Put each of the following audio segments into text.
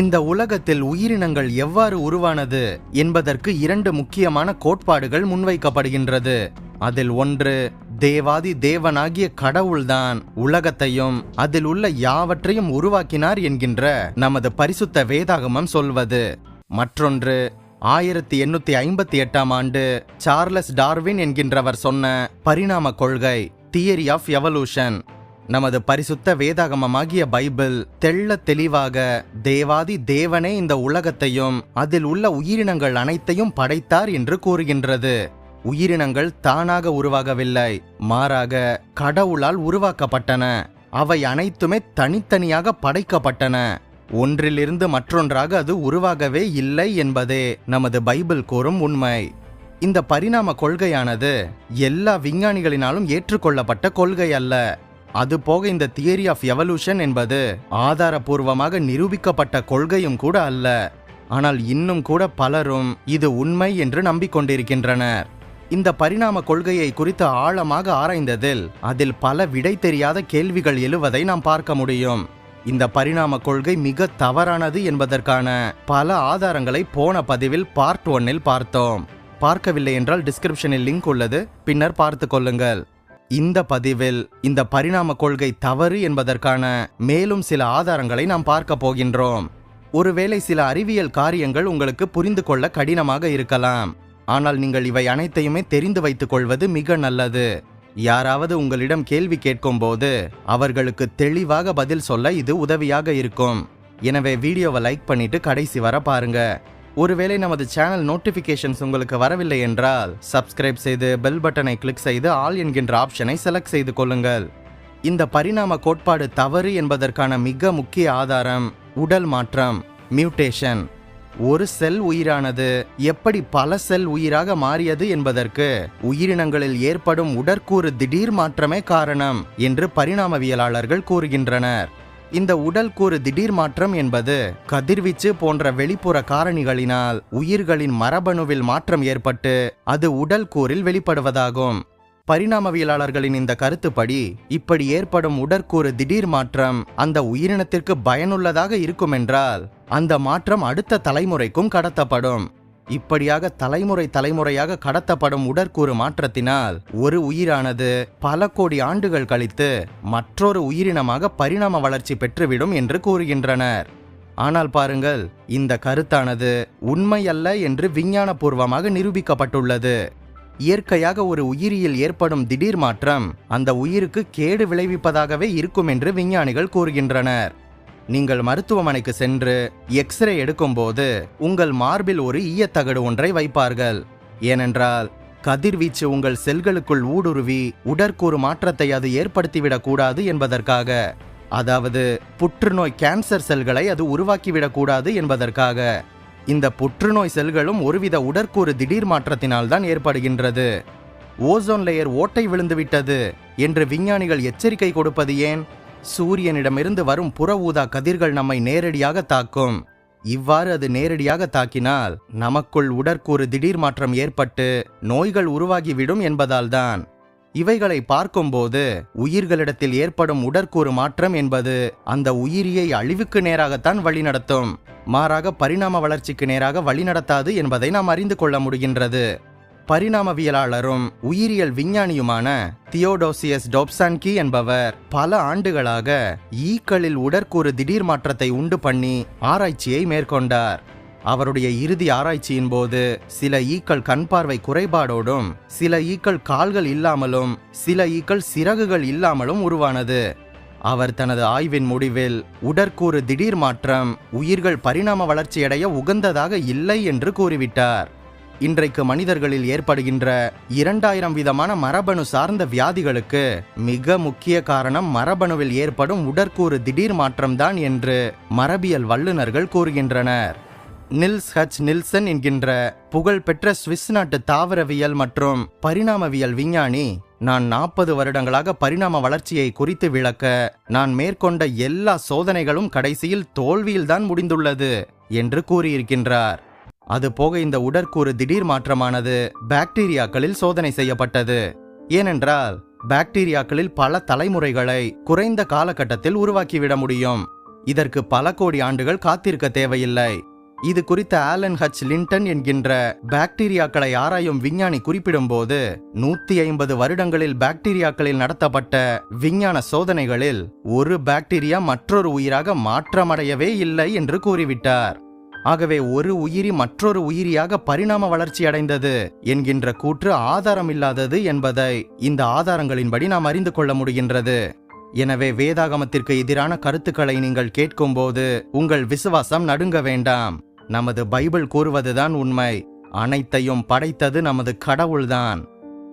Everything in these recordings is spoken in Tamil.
இந்த உலகத்தில் உயிரினங்கள் எவ்வாறு உருவானது என்பதற்கு இரண்டு முக்கியமான கோட்பாடுகள் முன்வைக்கப்படுகின்றது. அதில் ஒன்று தேவாதி தேவனாகிய கடவுள்தான் உலகத்தையும் அதில் உள்ள யாவற்றையும் உருவாக்கினார் என்கின்ற நமது பரிசுத்த வேதாகமம் சொல்வது. மற்றொன்று ஆயிரத்தி எண்ணூத்தி ஐம்பத்தி எட்டாம் ஆண்டு சார்லஸ் டார்வின் என்கின்றவர் சொன்ன பரிணாம கொள்கை தியரி ஆஃப் எவல்யூஷன். நமது பரிசுத்த வேதாகமமாகிய பைபிள் தெள்ள தெளிவாக தேவாதி தேவனே இந்த உலகத்தையும் அதில் உள்ள உயிரினங்கள் அனைத்தையும் படைத்தார் என்று கூறுகின்றது. உயிரினங்கள் தானாக உருவாகவில்லை மாறாக கடவுளால் உருவாக்கப்பட்டன. அவை அனைத்துமே தனித்தனியாக படைக்கப்பட்டன. ஒன்றிலிருந்து மற்றொன்றாக அது உருவாகவே இல்லை என்பதே நமது பைபிள் கூறும் உண்மை. இந்த பரிணாம கொள்கையானது எல்லா விஞ்ஞானிகளினாலும் ஏற்றுக்கொள்ளப்பட்ட கொள்கை அல்ல அது போக இந்த தியரி ஆஃப் எவல்யூஷன் என்பது ஆதாரபூர்வமாக நிரூபிக்கப்பட்ட கொள்கையும் கூட அல்ல. ஆனால் இன்னும் கூட பலரும் இது உண்மை என்று நம்பிக்கொண்டிருக்கின்றனர் இந்த பரிணாம கொள்கையை குறித்து ஆழமாக ஆராய்ந்ததில் அதில் பல விடை தெரியாத கேள்விகள் எழுவதை நாம் பார்க்க முடியும். இந்த பரிணாம கொள்கை மிக தவறானது என்பதற்கான பல ஆதாரங்களை போன பதிவில் பார்ட் ஒன்னில் பார்த்தோம். பார்க்கவில்லை என்றால் டிஸ்கிரிப்ஷனில் லிங்க் உள்ளது. பின்னர் பார்த்து கொள்ளுங்கள். இந்த பதிவில் இந்த பரிணாம கொள்கை தவறு என்பதற்கான மேலும் சில ஆதாரங்களை நாம் பார்க்க போகின்றோம். ஒருவேளை சில அறிவியல் காரியங்கள் உங்களுக்கு புரிந்து கொள்ள கடினமாக இருக்கலாம். ஆனால் நீங்கள் இவை அனைத்தையுமே தெரிந்து வைத்துக் கொள்வது மிக நல்லது. யாராவது உங்களிடம் கேள்வி கேட்கும்போது அவர்களுக்கு தெளிவாக பதில் சொல்ல இது உதவியாக இருக்கும். எனவே வீடியோவை லைக் பண்ணிட்டு கடைசி வர பாருங்க. ஒருவேளை நமது சேனல் நோட்டிஃபிகேஷன்ஸ் உங்களுக்கு வரவில்லை என்றால் சப்ஸ்கிரைப் செய்து பெல் பட்டனை கிளிக் செய்து ஆல் என்கின்ற ஆப்ஷனை செலக்ட் செய்து கொள்ளுங்கள். இந்த பரிணாம கோட்பாடு தவறு என்பதற்கான மிக முக்கிய ஆதாரம் உடல் மாற்றம் மியூட்டேஷன் ஒரு செல் உயிரானது எப்படி பல செல் உயிராக மாறியது என்பதற்கு உயிரினங்களில் ஏற்படும் உடற்கூறு திடீர் மாற்றமே காரணம் என்று பரிணாமவியலாளர்கள் கூறுகின்றனர். இந்த உடல் கூறு திடீர் மாற்றம் என்பது கதிர்வீச்சு போன்ற வெளிப்புற காரணிகளினால் உயிர்களின் மரபணுவில் மாற்றம் ஏற்பட்டு அது உடல் கூறில் வெளிப்படுவதாகும். பரிணாமவியலாளர்களின் இந்த கருத்துப்படி இப்படி ஏற்படும் உடற்கூறு திடீர் மாற்றம் அந்த உயிரினத்திற்கு பயனுள்ளதாக இருக்குமென்றால் அந்த மாற்றம் அடுத்த தலைமுறைக்கும் கடத்தப்படும். இப்படியாக தலைமுறை தலைமுறையாக கடத்தப்படும் உடற்கூறு மாற்றத்தினால் ஒரு உயிரானது பல கோடி ஆண்டுகள் கழித்து மற்றொரு உயிரினமாக பரிணாம வளர்ச்சி பெற்றுவிடும் என்று கூறுகின்றனர். ஆனால் பாருங்கள் இந்த கருத்தானது உண்மையல்ல என்று விஞ்ஞானபூர்வமாக நிரூபிக்கப்பட்டுள்ளது. இயற்கையாக ஒரு உயிரியில் ஏற்படும் திடீர் மாற்றம் அந்த உயிருக்கு கேடு விளைவிப்பதாகவே இருக்கும் என்று விஞ்ஞானிகள் கூறுகின்றனர். நீங்கள் மருத்துவமனைக்கு சென்று எக்ஸ்ரே எடுக்கும்போது உங்கள் மார்பில் ஒரு ஈயத்தகடு ஒன்றை வைப்பார்கள். ஏனென்றால் கதிர்வீச்சு உங்கள் செல்களுக்குள் ஊடுருவி உடற்கூறு மாற்றத்தை அது ஏற்படுத்திவிடக்கூடாது என்பதற்காக. அதாவது புற்றுநோய் கேன்சர் செல்களை அது உருவாக்கிவிடக்கூடாது என்பதற்காக. இந்த புற்றுநோய் செல்களும் ஒருவித உடற்கூறு திடீர் மாற்றத்தினால் தான் ஏற்படுகின்றது. ஓசோன் லேயர் ஓட்டை விழுந்துவிட்டது என்று விஞ்ஞானிகள் எச்சரிக்கை கொடுப்பது ஏன்? சூரியனிடமிருந்து வரும் புற ஊதா கதிர்கள் நம்மை நேரடியாக தாக்கும். இவ்வாறு அது நேரடியாக தாக்கினால் நமக்குள் உடற்கூறு திடீர் மாற்றம் ஏற்பட்டு நோய்கள் உருவாகிவிடும் என்பதால்தான் இவைகளை பார்க்கும்போது உயிர்களிடத்தில் ஏற்படும் உடற்கூறு மாற்றம் என்பது அந்த உயிரியை அழிவுக்கு நேராகத்தான் வழிநடத்தும். மாறாக பரிணாம வளர்ச்சிக்கு நேராக வழிநடத்தாது என்பதை நாம் அறிந்து கொள்ள முடிகின்றது. பரிணாமவியலாளரும் உயிரியல் விஞ்ஞானியுமான தியோடோசியஸ் டோப்சான்கி என்பவர் பல ஆண்டுகளாக ஈக்களில் உடற்கூறு திடீர் மாற்றத்தை உண்டு பண்ணி ஆராய்ச்சியை மேற்கொண்டார். அவருடைய இறுதி ஆராய்ச்சியின் போது சில ஈக்கள் கண் பார்வை குறைபாடோடும் சில ஈக்கள் கால்கள் இல்லாமலும் சில ஈக்கள் சிறகுகள் இல்லாமலும் உருவானது. அவர் தனது ஆய்வின் முடிவில் உடற்கூறு திடீர் மாற்றம் உயிர்கள் பரிணாம வளர்ச்சியடைய உகந்ததாக இல்லை என்று கூறிவிட்டார். இன்றைக்கு மனிதர்களில் ஏற்படுகின்ற இரண்டாயிரம் விதமான மரபணு சார்ந்த வியாதிகளுக்கு மிக முக்கிய காரணம் மரபணுவில் ஏற்படும் உடற்கூறு திடீர் மாற்றம்தான் என்று மரபியல் வல்லுநர்கள் கூறுகின்றனர். நில்ஸ் ஹச் நில்சன் என்கின்ற புகழ்பெற்ற சுவிஸ் நாட்டு தாவரவியல் மற்றும் பரிணாமவியல் விஞ்ஞானி நான் நாற்பது வருடங்களாக பரிணாம வளர்ச்சியை குறித்து விளக்க நான் மேற்கொண்ட எல்லா சோதனைகளும் கடைசியில் தோல்வியில்தான் முடிந்துள்ளது என்று கூறியிருக்கின்றார். அது போக இந்த உடற்கூறு திடீர் மாற்றமானது பாக்டீரியாக்களில் சோதனை செய்யப்பட்டது. ஏனென்றால் பாக்டீரியாக்களில் பல தலைமுறைகளை குறைந்த காலகட்டத்தில் உருவாக்கிவிட முடியும். இதற்கு பல கோடி ஆண்டுகள் காத்திருக்க தேவையில்லை. இது குறித்த ஆலன் ஹச். லிண்டன் என்கின்ற பாக்டீரியாக்களை ஆராயும் விஞ்ஞானி குறிப்பிடும்போது நூத்தி ஐம்பது வருடங்களில் பாக்டீரியாக்களில் நடத்தப்பட்ட விஞ்ஞான சோதனைகளில் ஒரு பாக்டீரியா மற்றொரு உயிராக மாற்றமடையவே இல்லை என்று கூறிவிட்டார். ஆகவே ஒரு உயிரி மற்றொரு உயிரியாக பரிணாம வளர்ச்சி அடைந்தது என்கின்ற கூற்று ஆதாரமில்லாதது என்பதை இந்த ஆதாரங்களின்படி நாம் அறிந்து கொள்ள முடிகின்றது. எனவே வேதாகமத்திற்கு எதிரான கருத்துக்களை நீங்கள் கேட்கும்போது உங்கள் விசுவாசம் நடுங்க வேண்டாம். நமது பைபிள் கூறுவதுதான் உண்மை. அனைத்தையும் படைத்தது நமது கடவுள்தான்.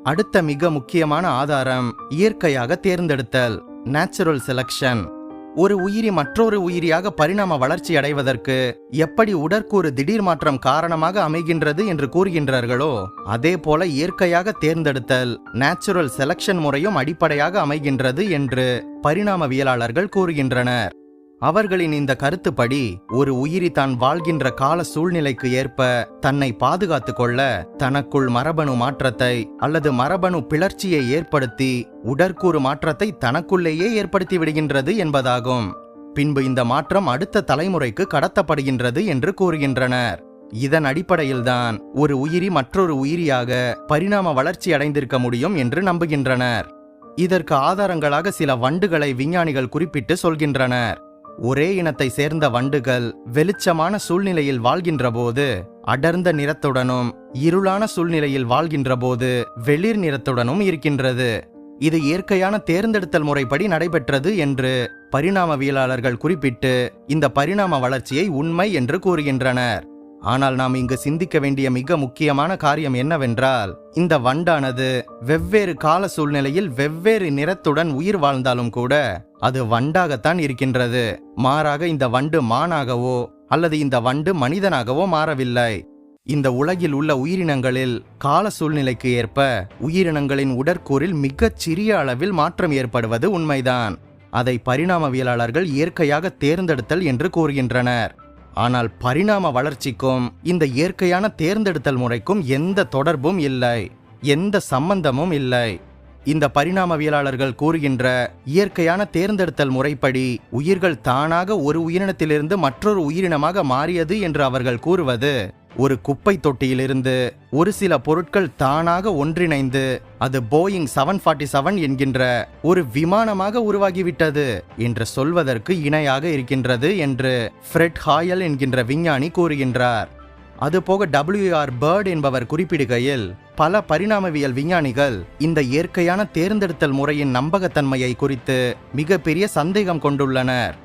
அடுத்த மிக முக்கியமான ஆதாரம் இயற்கையாக தேர்ந்தெடுத்தல் நேச்சுரல் செலக்ஷன் ஒரு உயிரி மற்றொரு உயிரியாக பரிணாம வளர்ச்சி அடைவதற்கு எப்படி உடற்கூறு திடீர் மாற்றம் காரணமாக அமைகின்றது என்று கூறுகின்றார்களோ அதே போல இயற்கையாக தேர்ந்தெடுத்தல் நேச்சுரல் செலக்ஷன் முறையும் அடிப்படையாக அமைகின்றது என்று பரிணாமவியலாளர்கள் கூறுகின்றனர். அவர்களின் இந்த கருத்துப்படி ஒரு உயிரி தான் வாழ்கின்ற கால சூழ்நிலைக்கு ஏற்ப தன்னை பாதுகாத்து கொள்ள தனக்குள் மரபணு மாற்றத்தை அல்லது மரபணு பிளர்ச்சியை ஏற்படுத்தி உடற்கூறு மாற்றத்தை தனக்குள்ளேயே ஏற்படுத்தி விடுகின்றது என்பதாகும். பின்பு இந்த மாற்றம் அடுத்த தலைமுறைக்கு கடத்தப்படுகின்றது என்று கூறுகின்றனர். இதன் அடிப்படையில்தான் ஒரு உயிரி மற்றொரு உயிரியாக பரிணாம வளர்ச்சி அடைந்திருக்க முடியும் என்று நம்புகின்றனர். இதற்கு ஆதாரங்களாக சில வண்டுகளை விஞ்ஞானிகள் குறிப்பிட்டு சொல்கின்றனர். ஒரே இனத்தை சேர்ந்த வண்டுகள் வெளிச்சமான சூழ்நிலையில் வாழ்கின்றபோது அடர்ந்த நிறத்துடனும் இருளான சூழ்நிலையில் வாழ்கின்றபோது வெளிர் நிறத்துடனும் இருக்கின்றது. இது இயற்கையான தேர்ந்தெடுத்தல் முறைப்படி நடைபெற்றது என்று பரிணாமவியலாளர்கள் குறிப்பிட்டு இந்த பரிணாம வளர்ச்சியை உண்மை என்று கூறுகின்றனர். ஆனால் நாம் இங்கு சிந்திக்க வேண்டிய மிக முக்கியமான காரியம் என்னவென்றால் இந்த வண்டானது வெவ்வேறு கால சூழ்நிலையில் வெவ்வேறு நிறத்துடன் உயிர் வாழ்ந்தாலும் கூட அது வண்டாகத்தான் இருக்கின்றது. மாறாக இந்த வண்டு மானாகவோ அல்லது இந்த வண்டு மனிதனாகவோ மாறவில்லை. இந்த உலகில் உள்ள உயிரினங்களில் கால சூழ்நிலைக்கு ஏற்ப உயிரினங்களின் உடற்கூறில் மிகச் சிறிய அளவில் மாற்றம் ஏற்படுவது உண்மைதான். அதை பரிணாமவியலாளர்கள் இயற்கையாக தேர்ந்தெடுத்தல் என்று கூறுகின்றனர். ஆனால் பரிணாம வளர்ச்சிக்கும் இந்த இயற்கையான தேர்ந்தெடுத்தல் முறைக்கும் எந்த தொடர்பும் இல்லை. எந்த சம்பந்தமும் இல்லை. இந்த பரிணாமவியலாளர்கள் கூறுகின்ற இயற்கையான தேர்ந்தெடுத்தல் முறைப்படி உயிர்கள் தானாக ஒரு உயிரினத்திலிருந்து மற்றொரு உயிரினமாக மாறியது என்று அவர்கள் கூறுவது. ஒரு குப்பை தொட்டியிலிருந்து ஒரு சில பொருட்கள் தானாக ஒன்றிணைந்து அது போயிங் செவன் ஃபார்ட்டி செவன் என்கின்ற ஒரு விமானமாக உருவாகிவிட்டது என்று சொல்வதற்கு இணையாக இருக்கின்றது என்று ஃப்ரெட் ஹாயல் என்கின்ற விஞ்ஞானி கூறுகின்றார். அதுபோக டபிள்யூஆர் பேர்ட் என்பவர் குறிப்பிடுகையில் பல பரிணாமவியல் விஞ்ஞானிகள் இந்த இயற்கையான தேர்ந்தெடுத்தல் முறையின் நம்பகத்தன்மையை குறித்து மிகப்பெரிய சந்தேகம் கொண்டுள்ளனர்.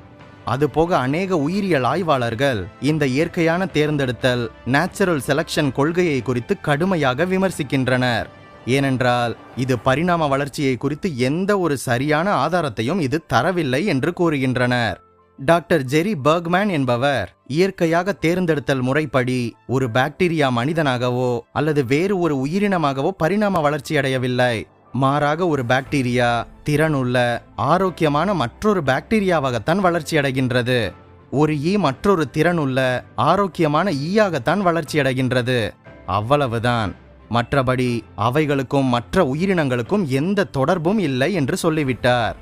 அதுபோக அநேக உயிரியல் ஆய்வாளர்கள் இந்த இயற்கையான தேர்ந்தெடுத்தல் நேச்சுரல் செலக்ஷன் கொள்கையை குறித்து கடுமையாக விமர்சிக்கின்றனர். ஏனென்றால் இது பரிணாம வளர்ச்சியை குறித்து எந்த ஒரு சரியான ஆதாரத்தையும் இது தரவில்லை என்று கூறுகின்றனர். டாக்டர் ஜெரி பர்க்மேன் என்பவர் இயற்கையாக தேர்ந்தெடுத்தல் முறைப்படி ஒரு பாக்டீரியா மனிதனாகவோ அல்லது வேறு ஒரு உயிரினமாகவோ பரிணாம வளர்ச்சி அடையவில்லை. மாறாக ஒரு பாக்டீரியா திறனுள்ள ஆரோக்கியமான மற்றொரு பாக்டீரியாவாகத்தான் வளர்ச்சி அடைகின்றது. ஒரு ஈ மற்றொரு திறனுள்ள ஆரோக்கியமான ஈயாகத்தான் வளர்ச்சி அடைகின்றது. அவ்வளவுதான். மற்றபடி அவைகளுக்கும் மற்ற உயிரினங்களுக்கும் எந்த தொடர்பும் இல்லை என்று சொல்லிவிட்டார்.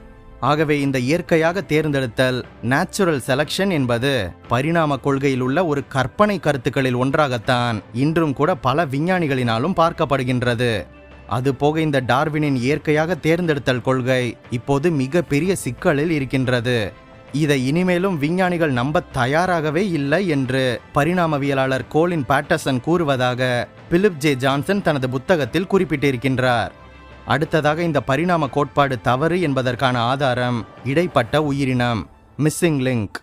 ஆகவே இந்த இயற்கையாக தேர்ந்தெடுத்தல் நேச்சுரல் செலக்ஷன் என்பது பரிணாம கொள்கையில் உள்ள ஒரு கற்பனை கருத்துக்களில் ஒன்றாகத்தான் இன்றும் கூட பல விஞ்ஞானிகளினாலும் பார்க்கப்படுகின்றது. அதுபோக இந்த டார்வினின் இயற்கையாக தேர்ந்தெடுத்தல் கொள்கை இப்போது மிகப்பெரிய சிக்கலில் இருக்கின்றது. இதை இனிமேலும் விஞ்ஞானிகள் நம்ப தயாராகவே இல்லை என்று பரிணாமவியலாளர் கோலின் பேட்டர்சன் கூறுவதாக பிலிப் ஜே ஜான்சன் தனது புத்தகத்தில் குறிப்பிட்டிருக்கின்றார். அடுத்ததாக இந்த பரிணாம கோட்பாடு தவறு என்பதற்கான ஆதாரம் இடைப்பட்ட உயிரினம் மிஸ்ஸிங் லிங்க்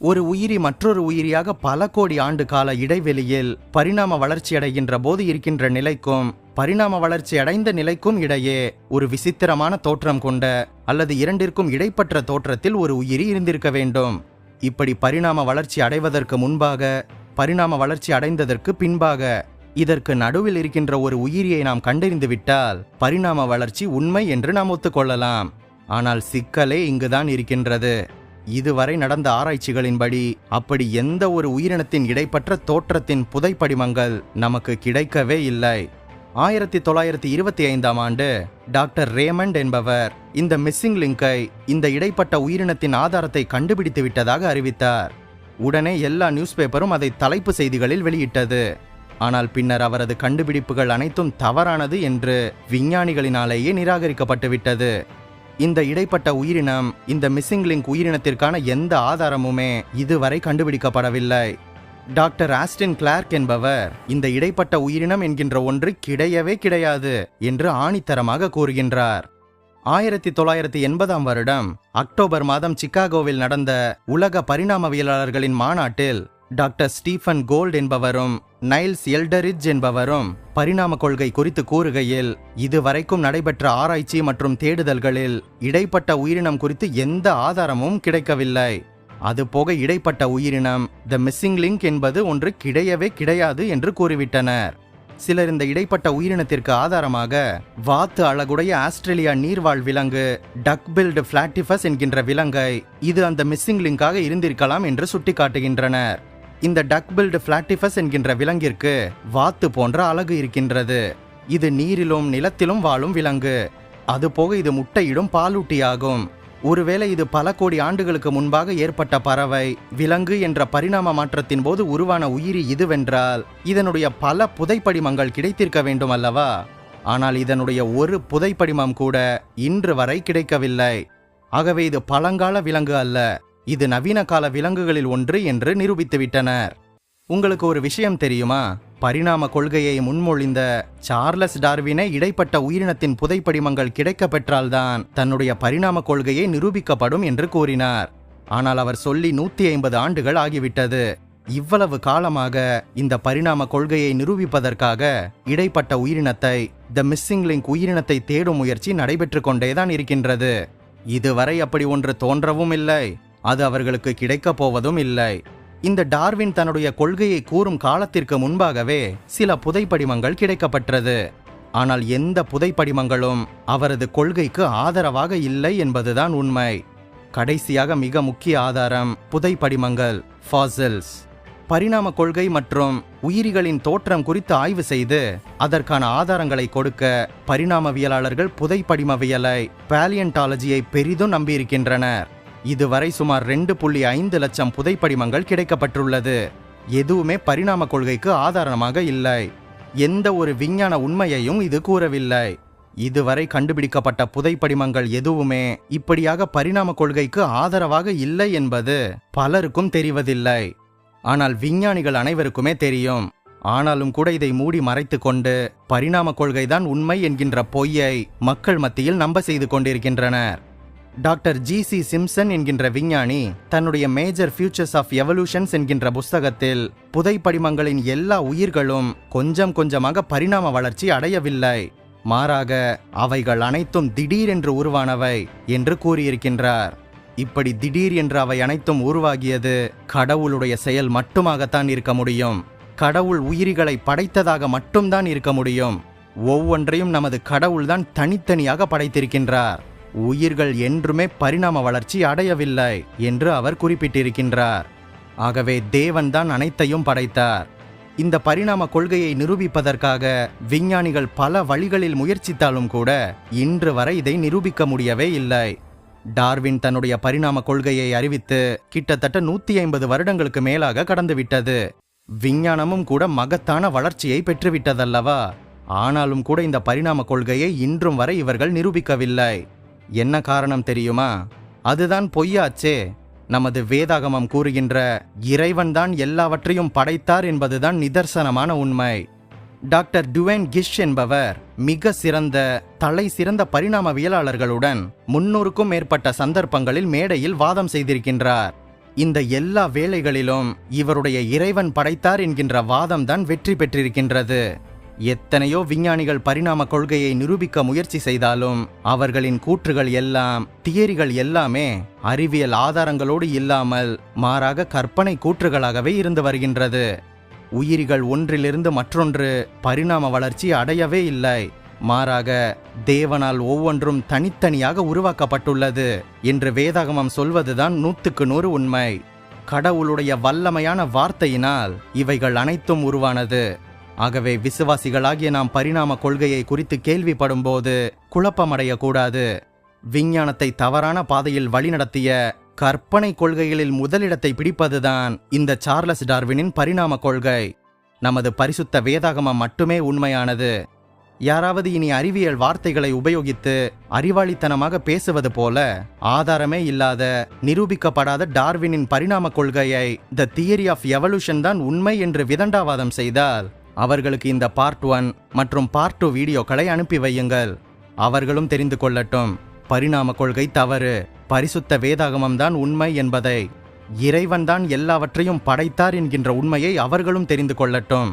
ஒரு உயிரி மற்றொரு உயிரியாக பல கோடி ஆண்டு கால இடைவெளியில் பரிணாம வளர்ச்சி அடைகின்ற போது இருக்கின்ற நிலைக்கும் பரிணாம வளர்ச்சி அடைந்த நிலைக்கும் இடையே ஒரு விசித்திரமான தோற்றம் கொண்ட அல்லது இரண்டிற்கும் இடைப்பட்ட தோற்றத்தில் ஒரு உயிரி இருந்திருக்க வேண்டும். இப்படி பரிணாம வளர்ச்சி அடைவதற்கு முன்பாக பரிணாம வளர்ச்சி அடைந்ததற்கு பின்பாக இதற்கு நடுவில் இருக்கின்ற ஒரு உயிரியை நாம் கண்டறிந்துவிட்டால் பரிணாம வளர்ச்சி உண்மை என்று நாம் ஒத்துக்கொள்ளலாம். ஆனால் சிக்கலே இங்குதான் இருக்கின்றது. இதுவரை நடந்த ஆராய்ச்சிகளின்படி அப்படி எந்த ஒரு உயிரினத்தின் இடைப்பற்ற தோற்றத்தின் புதைப்படிமங்கள் நமக்கு கிடைக்கவே இல்லை. ஆயிரத்தி தொள்ளாயிரத்தி இருபத்தி ஐந்தாம் ஆண்டு டாக்டர் ரேமண்ட் என்பவர் இந்த மிஸ்ஸிங் லிங்கை இந்த இடைப்பட்ட உயிரினத்தின் ஆதாரத்தை கண்டுபிடித்து விட்டதாக அறிவித்தார். உடனே எல்லா நியூஸ் பேப்பரும் அதை தலைப்பு செய்திகளில் வெளியிட்டது. ஆனால் பின்னர் அவரது கண்டுபிடிப்புகள் அனைத்தும் தவறானது என்று விஞ்ஞானிகளினாலேயே நிராகரிக்கப்பட்டுவிட்டது. இந்த இடைப்பட்ட உயிரினம் இந்த மிஸ்ஸிங் லிங்க் உயிரினத்திற்கான எந்த ஆதாரமுமே இதுவரை கண்டுபிடிக்கப்படவில்லை. டாக்டர் ஆஸ்டின் கிளார்க் என்பவர் இந்த இடைப்பட்ட உயிரினம் என்கின்ற ஒன்று கிடையவே கிடையாது என்று ஆணித்தரமாக கூறுகின்றார். ஆயிரத்தி தொள்ளாயிரத்தி எண்பதாம் வருடம் அக்டோபர் மாதம் சிக்காகோவில் நடந்த உலக பரிணாமவியலாளர்களின் மாநாட்டில் டாக்டர் ஸ்டீஃபன் கோல்ட் என்பவரும் நைல்ஸ் எல்டரிட்ஜ் என்பவரும் பரிணாம கொள்கை குறித்து கூறுகையில் இதுவரைக்கும் நடைபெற்ற ஆராய்ச்சி மற்றும் தேடுதல்களில் இடைப்பட்ட உயிரினம் குறித்து எந்த ஆதாரமும் கிடைக்கவில்லை. அதுபோக இடைப்பட்ட உயிரினம் த மிஸ்ஸிங் லிங்க் என்பது ஒன்று கிடையவே கிடையாது என்று கூறிவிட்டனர். சிலர் இந்த இடைப்பட்ட உயிரினத்திற்கு ஆதாரமாக வாத்து அழகுடைய ஆஸ்திரேலியா நீர்வாழ் விலங்கு டக்பில்டு பிளாட்டிஃபஸ் என்கின்ற விலங்கை இது அந்த மிஸ்ஸிங் லிங்காக இருந்திருக்கலாம் என்று சுட்டிக்காட்டுகின்றனர். இந்த டக்பில்டு பிளாட்டிஃபஸ் என்கின்ற விலங்கிற்கு வாத்து போன்ற அழகு இருக்கின்றது. இது நீரிலும் நிலத்திலும் வாழும் விலங்கு. அதுபோக இது முட்டையிடும் பாலூட்டியாகும். ஒருவேளை இது பல கோடி ஆண்டுகளுக்கு முன்பாக ஏற்பட்ட பறவை விலங்கு என்ற பரிணாம மாற்றத்தின் போது உருவான உயிரி இதுவென்றால் இதனுடைய பல புதைப்படிமங்கள் கிடைத்திருக்க வேண்டும் அல்லவா ஆனால் இதனுடைய ஒரு புதைப்படிமம் கூட இன்று வரை கிடைக்கவில்லை. ஆகவே இது பழங்கால விலங்கு அல்ல. இது நவீன கால விலங்குகளில் ஒன்று என்று நிரூபித்துவிட்டனர். உங்களுக்கு ஒரு விஷயம் தெரியுமா? பரிணாம கொள்கையை முன்மொழிந்த சார்லஸ் டார்வினை இடைப்பட்ட உயிரினத்தின் புதைப்படிமங்கள் கிடைக்கப் பெற்றால்தான் தன்னுடைய பரிணாம கொள்கையை நிரூபிக்கப்படும் என்று கூறினார். ஆனால் அவர் சொல்லி நூத்தி ஐம்பது ஆண்டுகள் ஆகிவிட்டது. இவ்வளவு காலமாக இந்த பரிணாம கொள்கையை நிரூபிப்பதற்காக இடைப்பட்ட உயிரினத்தை த மிஸ்ஸிங் லிங்க் உயிரினத்தை தேடும் முயற்சி நடைபெற்று கொண்டேதான் இருக்கின்றது. இதுவரை அப்படி ஒன்று தோன்றவும் இல்லை. அது அவர்களுக்கு கிடைக்கப் போவதும் இல்லை. இந்த டார்வின் தன்னுடைய கொள்கையை கூறும் காலத்திற்கு முன்பாகவே சில புதைப்படிமங்கள் கிடைக்கப்பட்டது ஆனால் எந்த புதைப்படிமங்களும் அவரது கொள்கைக்கு ஆதரவாக இல்லை என்பதுதான் உண்மை. கடைசியாக மிக முக்கிய ஆதாரம் புதைப்படிமங்கள் ஃபாசில்ஸ் பரிணாம கொள்கை மற்றும் உயிரிகளின் தோற்றம் குறித்து ஆய்வு செய்து அதற்கான ஆதாரங்களை கொடுக்க பரிணாமவியலாளர்கள் புதைப்படிமவியலை பேலியன்டாலஜியை பெரிதும் நம்பியிருக்கின்றனர். இதுவரை சுமார் ரெண்டு புள்ளி ஐந்து லட்சம் புதைப்படிமங்கள் கிடைக்கப்பட்டுள்ளது. எதுவுமே பரிணாம கொள்கைக்கு ஆதாரமாக இல்லை. எந்த ஒரு விஞ்ஞான உண்மையையும் இது கூறவில்லை. இதுவரை கண்டுபிடிக்கப்பட்ட புதைப்படிமங்கள் எதுவுமே இப்படியாக பரிணாம கொள்கைக்கு ஆதரவாக இல்லை என்பது பலருக்கும் தெரிவதில்லை. ஆனால் விஞ்ஞானிகள் அனைவருக்குமே தெரியும். ஆனாலும் கூட இதை மூடி மறைத்து கொண்டு பரிணாம கொள்கைதான் உண்மை என்கின்ற பொய்யை மக்கள் மத்தியில் நம்ப செய்து கொண்டிருக்கின்றனர். டாக்டர் ஜி சி சிம்சன் என்கின்ற விஞ்ஞானி தன்னுடைய மேஜர் ஃபியூச்சர்ஸ் ஆஃப் எவல்யூஷன்ஸ் என்கின்ற புஸ்தகத்தில் புதைப்படிமங்களின் எல்லா உயிர்களும் கொஞ்சம் கொஞ்சமாக பரிணாம வளர்ச்சி அடையவில்லை. மாறாக அவைகள் அனைத்தும் திடீரென்று உருவானவை என்று கூறியிருக்கின்றார். இப்படி திடீர் என்று அவை அனைத்தும் உருவாகியது கடவுளுடைய செயல் மட்டுமாகத்தான் இருக்க முடியும். கடவுள் உயிரிகளை படைத்ததாக மட்டும்தான் இருக்க முடியும். ஒவ்வொன்றையும் நமது கடவுள்தான் தனித்தனியாக படைத்திருக்கின்றார். உயிர்கள் என்றுமே பரிணாம வளர்ச்சி அடையவில்லை என்று அவர் குறிப்பிட்டிருக்கின்றார். ஆகவே தேவன்தான் அனைத்தையும் படைத்தார். இந்த பரிணாம கொள்கையை நிரூபிப்பதற்காக விஞ்ஞானிகள் பல வழிகளில் முயற்சித்தாலும் கூட இன்று வரை இதை நிரூபிக்க முடியவே இல்லை. டார்வின் தன்னுடைய பரிணாம கொள்கையை அறிவித்து கிட்டத்தட்ட நூத்தி ஐம்பது வருடங்களுக்கு மேலாக கடந்துவிட்டது. விஞ்ஞானமும் கூட மகத்தான வளர்ச்சியை பெற்றுவிட்டதல்லவா? ஆனாலும் கூட இந்த பரிணாம கொள்கையை இன்றும் வரை இவர்கள் நிரூபிக்கவில்லை. என்ன காரணம் தெரியுமா? அதுதான் பொய்யாச்சே. நமது வேதாகமம் கூறுகின்ற இறைவன்தான் எல்லாவற்றையும் படைத்தார் என்பதுதான் நிதர்சனமான உண்மை. டாக்டர் டுவேன் கிஷ் என்பவர் மிக சிறந்த தலை சிறந்த பரிணாமவியலாளர்களுடன் முன்னூறுக்கும் மேற்பட்ட சந்தர்ப்பங்களில் மேடையில் வாதம் செய்திருக்கின்றார். இந்த எல்லா வேளைகளிலும் இவருடைய இறைவன் படைத்தார் என்கின்ற வாதம்தான் வெற்றி பெற்றிருக்கின்றது. எத்தனையோ விஞ்ஞானிகள் பரிணாம கொள்கையை நிரூபிக்க முயற்சி செய்தாலும் அவர்களின் கூற்றுகள் எல்லாம் தியரிகள் எல்லாமே அறிவியல் ஆதாரங்களோடு இல்லாமல் மாறாக கற்பனை கூற்றுகளாகவே இருந்து வருகின்றது. உயிரிகள் ஒன்றிலிருந்து மற்றொன்று பரிணாம வளர்ச்சி அடையவே இல்லை. மாறாக தேவனால் ஒவ்வொன்றும் தனித்தனியாக உருவாக்கப்பட்டுள்ளது என்று வேதாகமம் சொல்வதுதான் நூத்துக்கு நூறு உண்மை. கடவுளுடைய வல்லமையான வார்த்தையினால் இவைகள் அனைத்தும் உருவானது. ஆகவே விசுவாசிகளாகிய நாம் பரிணாம கொள்கையை குறித்து கேள்விப்படும்போது குழப்பமடையக்கூடாது. விஞ்ஞானத்தை தவறான பாதையில் வழிநடத்திய கற்பனை கொள்கைகளில் முதலிடத்தை பிடிப்பதுதான் இந்த சார்லஸ் டார்வினின் பரிணாம கொள்கை. நமது பரிசுத்த வேதாகமம் மட்டுமே உண்மையானது. யாராவது இனி அறிவியல் வார்த்தைகளை உபயோகித்து அறிவாளித்தனமாக பேசுவது போல ஆதாரமே இல்லாத நிரூபிக்கப்படாத டார்வினின் பரிணாம கொள்கையை த தியரி ஆஃப் எவல்யூஷன் தான் உண்மை என்று விதண்டாவாதம் செய்தால் அவர்களுக்கு இந்த பார்ட் ஒன் மற்றும் பார்ட் டூ வீடியோக்களை அனுப்பி வையுங்கள். அவர்களும் தெரிந்து கொள்ளட்டும். பரிணாம கொள்கை தவறு. பரிசுத்த வேதாகமம் தான் உண்மை என்பதை. இறைவன்தான் எல்லாவற்றையும் படைத்தார் என்கின்ற உண்மையை அவர்களும் தெரிந்து கொள்ளட்டும்.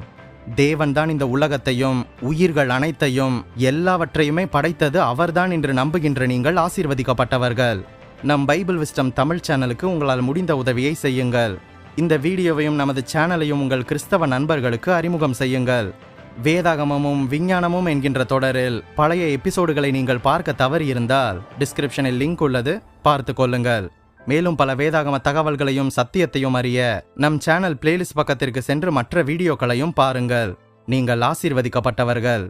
தேவன்தான் இந்த உலகத்தையும் உயிர்கள் அனைத்தையும் எல்லாவற்றையுமே படைத்தது அவர்தான் என்று நம்புகின்ற நீங்கள் ஆசீர்வதிக்கப்பட்டவர்கள். நம் பைபிள் விஸ்டம் தமிழ் சேனலுக்கு உங்களால் முடிந்த உதவியை செய்யுங்கள். இந்த வீடியோவையும் நமது சேனலையும் உங்கள் கிறிஸ்தவ நண்பர்களுக்கு அறிமுகம் செய்யுங்கள். வேதாகமமும் விஞ்ஞானமும் என்கின்ற தொடரில் பழைய எபிசோடுகளை நீங்கள் பார்க்க தவறியிருந்தால் டிஸ்கிரிப்ஷனில் லிங்க் உள்ளது பார்த்து கொள்ளுங்கள். மேலும் பல வேதாகம தகவல்களையும் சத்தியத்தையும் அறிய நம் சேனல் பிளேலிஸ்ட் பக்கத்திற்கு சென்று மற்ற வீடியோக்களையும் பாருங்கள். நீங்கள் ஆசீர்வதிக்கப்பட்டவர்கள்.